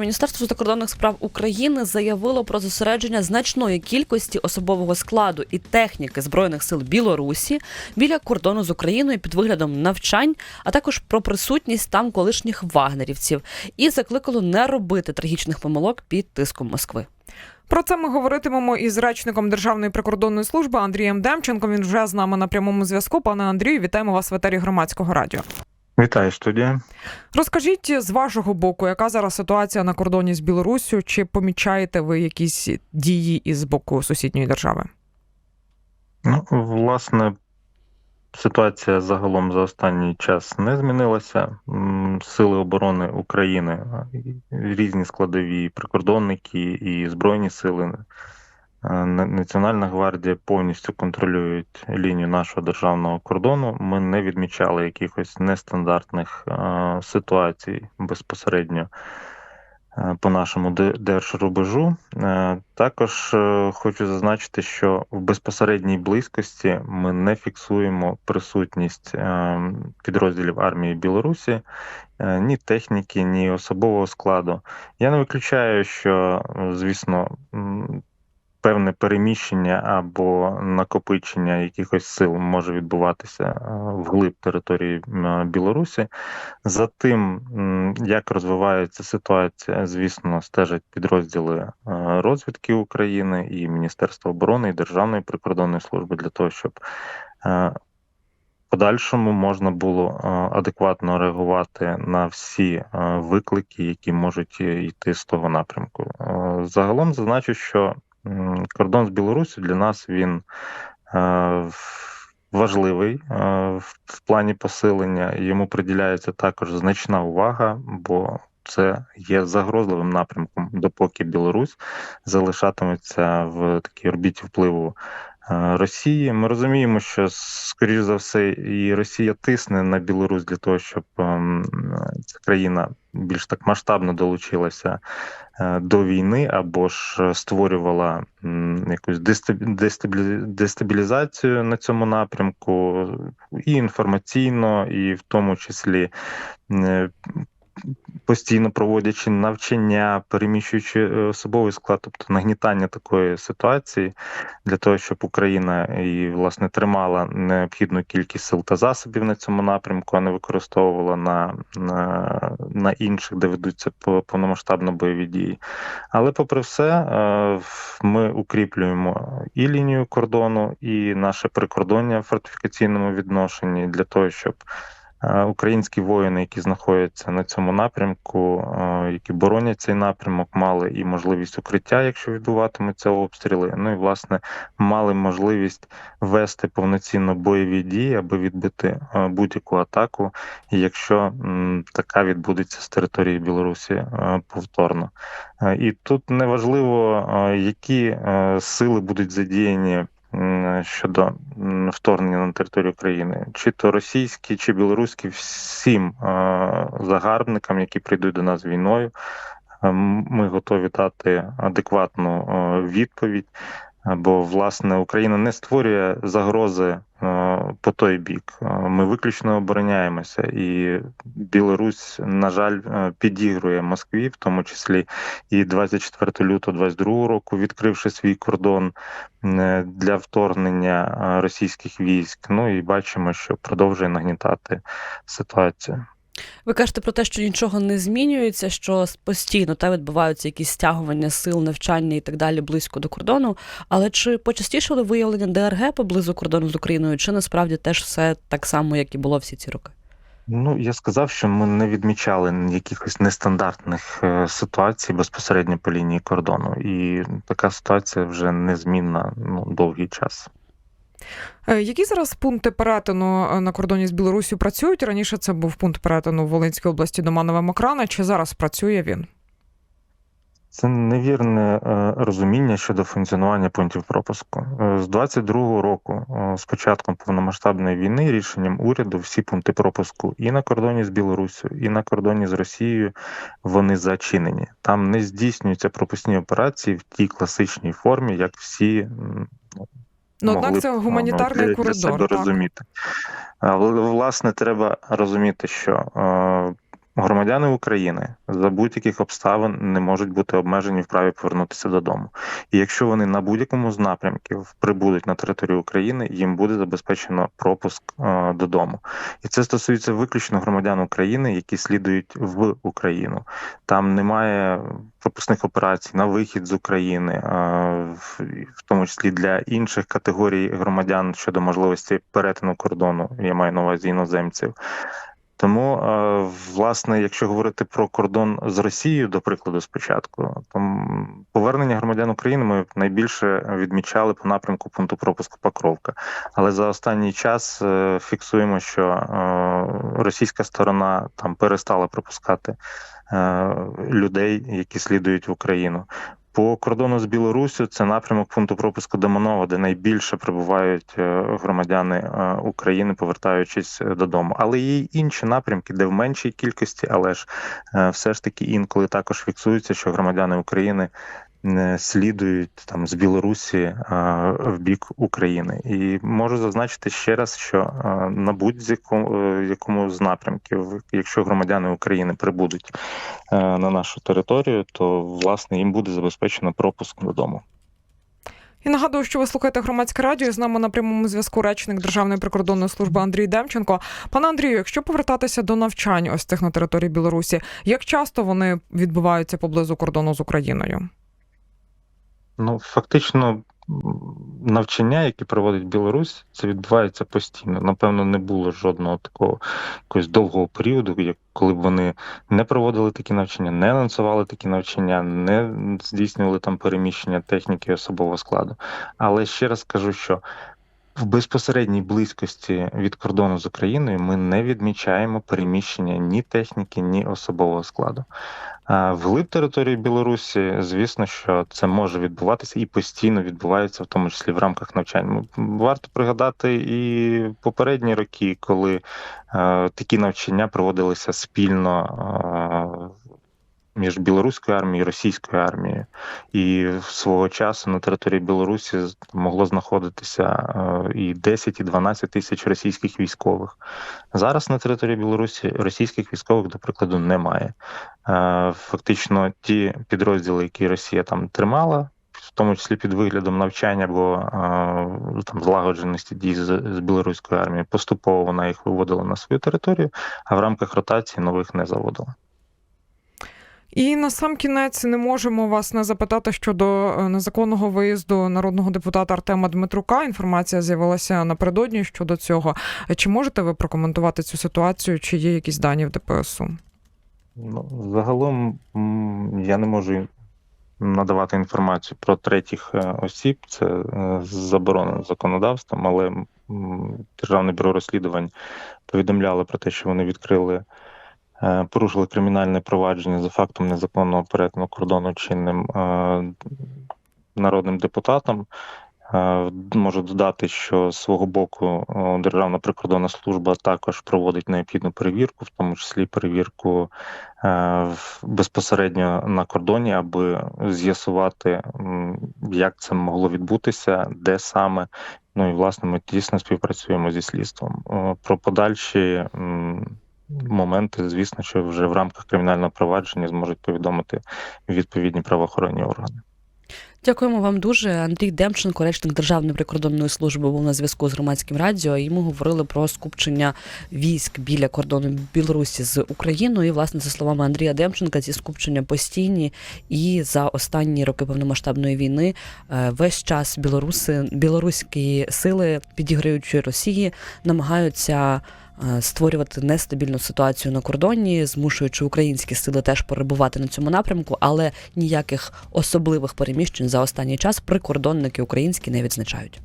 Міністерство закордонних справ України заявило про зосередження значної кількості особового складу і техніки збройних сил Білорусі біля кордону з Україною під виглядом навчань, а також про присутність там колишніх вагнерівців, і закликало не робити трагічних помилок під тиском Москви. Про це ми говоритимемо із речником Державної прикордонної служби Андрієм Демченком. Він вже з нами на прямому зв'язку. Пане Андрію, вітаємо вас в етері громадського радіо. Вітаю студія. Розкажіть з вашого боку, яка зараз ситуація на кордоні з Білоруссю? Чи помічаєте ви якісь дії із боку сусідньої держави? Ну, власне, ситуація загалом за останній час не змінилася. Сили оборони України, різні складові, прикордонники і Збройні сили. Е, На- Національна гвардія повністю контролюють лінію нашого державного кордону. Ми не відмічали якихось нестандартних е, ситуацій безпосередньо е, по нашому держрубежу. Також хочу зазначити, що в безпосередній близькості ми не фіксуємо присутність підрозділів армії Білорусі, ні техніки, ні особового складу. Я не виключаю, що, звісно, певне переміщення або накопичення якихось сил може відбуватися е, вглиб території Білорусі. За тим, як розвивається ситуація, звісно, стежать підрозділи е, розвідки України і Міністерства оборони і Державної прикордонної служби для того, щоб е, подальшому можна було е, адекватно реагувати на всі е, виклики, які можуть е, йти з того напрямку. Е, Загалом зазначу, що кордон з Білорусі для нас він е, важливий е, в плані посилення. Йому приділяється також значна увага, бо це є загрозливим напрямком, допоки Білорусь залишатиметься в такій орбіті впливу Росії. Ми розуміємо, що скоріш за все і Росія тисне на Білорусь для того, щоб ем, ця країна більш так масштабно долучилася е, до війни або ж створювала якусь дестабі- дестабілізацію на цьому напрямку, і інформаційно, і в тому числі е, постійно проводячи навчання, переміщуючи е, особовий склад, тобто нагнітання такої ситуації для того, щоб Україна і власне тримала необхідну кількість сил та засобів на цьому напрямку, а не використовувала на, на, на інших, де ведуться по- повномасштабно бойові дії. Але, попри все, е, ми укріплюємо і лінію кордону, і наше прикордоння в фортифікаційному відношенні для того, щоб українські воїни, які знаходяться на цьому напрямку, е, які боронять цей напрямок, мали і можливість укриття, якщо відбуватимуться обстріли. Ну і власне мали можливість вести повноцінно бойові дії, аби відбити е, будь-яку атаку, якщо така відбудеться з території Білорусі е, повторно. Е, І тут неважливо, е, які е, сили будуть задіяні щодо вторгнення на територію України, чи то російські, чи білоруські, всім загарбникам, які прийдуть до нас війною. е, Ми готові дати адекватну відповідь. Бо власне Україна не створює загрози е, по той бік. Е, Ми виключно обороняємося, і Білорусь, на жаль, е, підігрує Москві, в тому числі і 24 лютого 22 року, відкривши свій кордон для вторгнення російських військ. Ну і бачимо, що продовжує нагнітати ситуацію. Ви кажете про те, що нічого не змінюється, що постійно та відбуваються якісь стягування сил, навчання і так далі близько до кордону. Але чи почастішали виявлення ДРГ поблизу кордону з Україною, чи насправді теж все так само, як і було всі ці роки? Ну, я сказав, що ми не відмічали якихось нестандартних е, ситуацій безпосередньо по лінії кордону, і така ситуація вже незмінна ну, довгий час. Е, Які зараз пункти перетину е, на кордоні з Білоруссю працюють? Раніше це був пункт перетину в Волинській області до Манова Мокрана. Чи зараз працює він? Це невірне е, розуміння щодо функціонування пунктів пропуску. З 22-го року, з початком повномасштабної війни, рішенням уряду всі пункти пропуску і на кордоні з Білоруссю, і на кордоні з Росією вони зачинені. Там не здійснюються пропускні операції в тій класичній формі, як всі Ну, могли однак це ну, гуманітарний коридор. себе так. розуміти. Власне, треба розуміти, що Громадяни України за будь-яких обставин не можуть бути обмежені в праві повернутися додому. І якщо вони на будь-якому з напрямків прибудуть на територію України, їм буде забезпечено пропуск е, додому. І це стосується виключно громадян України, які слідують в Україну. Там немає пропускних операцій на вихід з України, е, в в тому числі для інших категорій громадян щодо можливості перетину кордону. Я маю на увазі іноземців. Тому, е, власне, якщо говорити про кордон з Росією, до прикладу, спочатку, то повернення громадян України ми найбільше відмічали по напрямку пункту пропуску Покровка. Але за останній час е, фіксуємо, що е, російська сторона там перестала пропускати людей, які слідують в Україну. По кордону з Білоруссю це напрямок пункту пропуску Демонова, де найбільше прибувають е, громадяни е, України, повертаючись е, додому. Але є інші напрямки, де в меншій кількості, але ж все ж таки інколи також фіксується, що громадяни України слідують там з Білорусі е, в бік України. І можу зазначити ще раз, що е, на будь-якому е, з напрямків, якщо громадяни України прибудуть на нашу територію, то власне їм буде забезпечено пропуск додому. І нагадую, що ви слухаєте громадське радіо. З нами на прямому зв'язку речник Державної прикордонної служби Андрій Демченко. Пане Андрію, якщо повертатися до навчань ось цих на території Білорусі, як часто вони відбуваються поблизу кордону з Україною? Ну, фактично, навчання, які проводить Білорусь, це відбувається постійно. Напевно, не було жодного такого якогось довгого періоду, як коли б вони не проводили такі навчання, не анонсували такі навчання, не здійснювали там переміщення техніки особового складу. Але ще раз кажу, що в безпосередній близькості від кордону з Україною ми не відмічаємо переміщення ні техніки, ні особового складу. Вглиб території Білорусі, звісно, що це може відбуватися і постійно відбувається, в тому числі в рамках навчань. Варто пригадати і попередні роки, коли е, такі навчання проводилися спільно. Е, між білоруською армією і російською армією, і свого часу на території Білорусі могло знаходитися е, і 10, і 12 тисяч російських військових. Зараз на території Білорусі російських військових, до прикладу, немає. Е, Фактично, ті підрозділи, які Росія там тримала, в тому числі під виглядом навчання або е, там злагодженості дій з, з білоруською армією, поступово вона їх виводила на свою територію, а в рамках ротації нових не заводила. І на сам кінець не можемо вас не запитати щодо е, незаконного виїзду народного депутата Артема Дмитрука. Інформація з'явилася напередодні щодо цього. Чи можете ви прокоментувати цю ситуацію? Чи є якісь дані в ДПСУ? Ну, загалом я не можу надавати інформацію про третіх е, осіб, це е, заборонено законодавством, але Державне бюро розслідувань повідомляло про те, що вони відкрили, порушили кримінальне провадження за фактом незаконного перетину кордону чинним е, народним депутатом. Е, Можу додати, що з свого боку е, Державна прикордонна служба також проводить необхідну перевірку, в тому числі перевірку е, безпосередньо на кордоні, аби з'ясувати, як це могло відбутися, де саме. Ну і власне ми тісно співпрацюємо зі слідством. Е, Про подальші моменти, звісно, що вже в рамках кримінального провадження зможуть повідомити відповідні правоохоронні органи. Дякуємо вам дуже. Андрій Демченко, речник Державної прикордонної служби, був на зв'язку з громадським радіо. І ми говорили про скупчення військ біля кордону Білорусі з Україною. І, власне, за словами Андрія Демченка, ці скупчення постійні. І за останні роки повномасштабної війни е, весь час білоруси, білоруські сили, підіграючи Росії, намагаються. Е, Створювати нестабільну ситуацію на кордоні, змушуючи українські сили теж перебувати на цьому напрямку, але ніяких особливих переміщень за останній час прикордонники українські не відзначають.